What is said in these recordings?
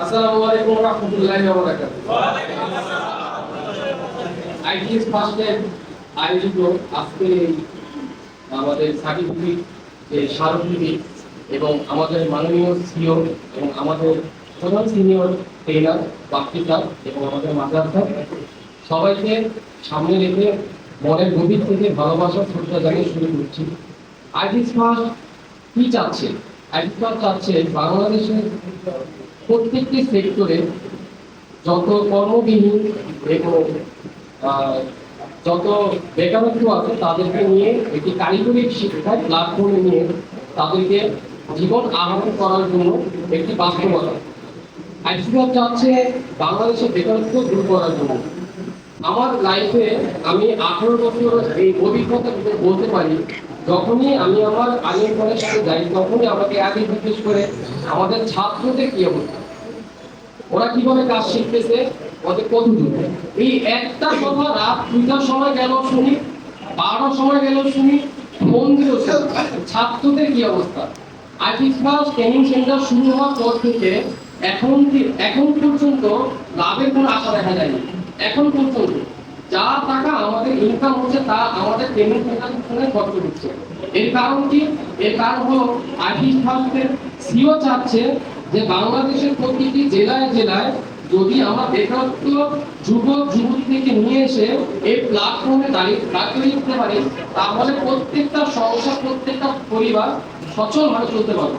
আসসালামু আলাইকুম ওয়া রাহমাতুল্লাহি ওয়া বারাকাতুহু। আইটিএস ফার্স্টের আয়োজিত আজকে আমাদের সার্টিফিকেট যে স্মারকলিপি এবং আমাদের মাননীয় সিও এবং আমাদের প্রধান সিনিয়র ট্রেনার বাপ্তিকা এবং আমাদের মাদ্রাসা, সবাইকে সামনে রেখে মনের গভীর থেকে ভালোবাসা শ্রদ্ধা জানিয়ে শুরু করছি। আইটিএস ফার্স্ট কি চাচ্ছে? আইটিএস ফার্স্ট চাচ্ছে বাংলাদেশের প্রত্যেকটি সেক্টরে যত কর্মবিহীন এবং যত বেকারত্ব আছে তাদেরকে নিয়ে, একটি কারিগরি শিক্ষায় প্ল্যাটফর্মে নিয়ে তাদেরকে জীবন আহরণ করার জন্য একটি বাস্তবতা। আইসিআর চাচ্ছে বাংলাদেশের বেকারত্ব দূর করার জন্য। আমার লাইফে আমি আঠারো বছর এই অভিজ্ঞতা বলতে পারি, যখনই আমি আমার আলিম কলেজে যাই, তখনই আমাকে আগে জিজ্ঞেস করে, আমাদের ছাত্রদের কি অবস্থা? ওরা কীভাবে কাজ শিখতেছে? ওদের কতদূর? এই একটা কথা রাত দুইটার সময় গেল শুনি, বারোটার সময় গেল শুনি ফোন দিল ছাত্রদের কি অবস্থা? আর্টিস ক্লাস ট্রেনিং সেন্টার শুরু হওয়ার পর থেকে এখন এখন পর্যন্ত লাভের কোনো আশা দেখা যায়নি। এখন পর্যন্ত যা টাকা আমাদের ইনকাম হচ্ছে তা আমাদের সেন্টার পিছনে খরচ হচ্ছে। এর কারণ কি? এর কারণ হলো আর্টিস ফার্স্টের সিও চাচ্ছে যে বাংলাদেশের প্রতিটি জেলায় জেলায় যদি আমরা বেকারত্ব যুবক, যুবতী থেকে নিয়ে এসে এই প্ল্যাটফর্মে দাঁড়িয়ে দাঁড় করিয়ে দিতে পারি, তাহলে প্রত্যেকটা সংসার, প্রত্যেকটা পরিবার সচলভাবে চলতে পারবে।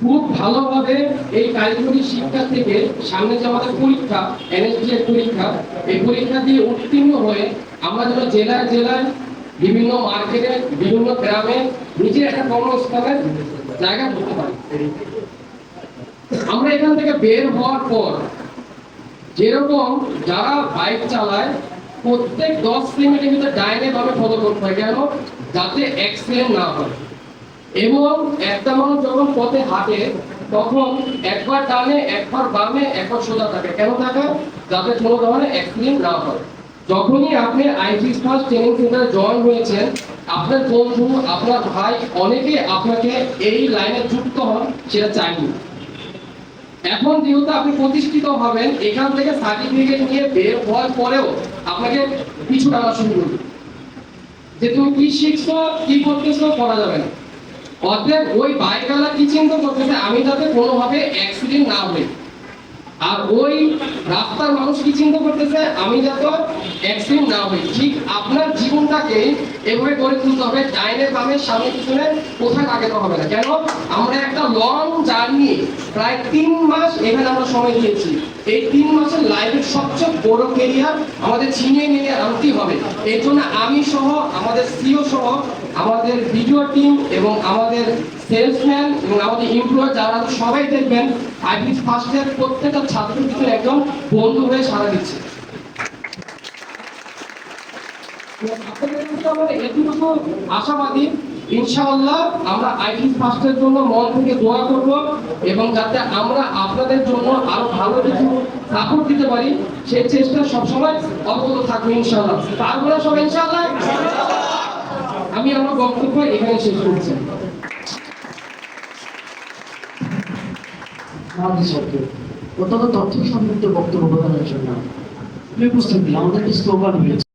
খুব ভালোভাবে এই কারিগরি শিক্ষা থেকে সামনে যে আমাদের পরীক্ষা এনএসডি এর পরীক্ষা, এই পরীক্ষা দিয়ে উত্তীর্ণ হয়ে আমরা যেন জেলায় জেলায় বিভিন্ন মার্কেটে, বিভিন্ন গ্রামে নিজের একটা কর্মস্থানের জায়গা করতে পারি। আমরা এখান থেকে বের হওয়ার পর যেরকম যারা বাইক চালায়, প্রত্যেক দশ কিলোমিটার ভিতরে ডাইনে বামে ফলো করতে হয়, কেন? যাতে অ্যাক্সিডেন্ট না হয়। এবং একটা মানুষ যখন পথে হাঁটে, তখন একবার ডানে, একবার বামে, একবার সোজা থাকে কেন থাকে যাতে কোনো ধরনের অ্যাক্সিডেন্ট না হয়। যখনই আপনি আইটি ফার্স্ট ট্রেনিং সেন্টারে জয়েন হয়েছেন, আপনার বন্ধু, আপনার ভাই অনেকে আপনাকে এই লাইনে যুক্ত হন, সেটা চাইনি এখন যেহেতু আপনি প্রতিষ্ঠিত হবেন, এখান থেকে সার্টিফিকেট নিয়ে বের হওয়ার পরেও আপনাকে পিছু টানা শুরু করবে। যে তুমি কি শিখছো, কি করতেছো, করা যাবে না। অতএব ওই বাইকওয়ালা কি চিন্তা করতেছে? আমি যাতে কোনোভাবে অ্যাক্সিডেন্ট না হই। আর ওই রাস্তার মানুষ কি চিন্তা করতেছে? আমি যাতে অ্যাক্সিডেন্ট না হই। ঠিক আপনার জীবনটাকে এভাবে গড়ে তুলতে হবে। ডাইনে বামে সামনে পিছনে কোথায় আগে হবে না। কেন? আমরা একটা লং জার্নি প্রায় তিন মাস এখানে আমরা সময় দিয়েছি। এই তিন মাসের লাইফের সবচেয়ে বড় কেরিয়ার আমাদের ছিনিয়ে নিয়ে আনতেই হবে। এই জন্য আমি সহ, আমাদের সিও সহ আমাদের ভিডিও টিম এবং আমাদের সেলসম্যান এবং আমাদের এমপ্লয়ার যারা সবাই দেখবেন আইটি ফার্স্টের প্রত্যেকটা ছাত্র কিন্তু একদম বন্ধু হয়ে সারা দিচ্ছে। আমার এটুকু আশাবাদী, ইনশাআল্লাহ আমরা আইটি ফার্স্টের জন্য মন থেকে দোয়া করব এবং যাতে আমরা আপনাদের জন্য আরও ভালো কিছু সাপোর্ট দিতে পারি, সেই চেষ্টা সবসময় অবগত থাকবে ইনশাআল্লাহ। তারপরে সব ইনশাআল্লাহ? আমি আমার বক্তব্য এখানে শেষ করছি। অত্যন্ত তথ্য সমৃদ্ধ বক্তব্য প্রদানের জন্য উপস্থিতি আমাদের স্লোগান রয়েছে।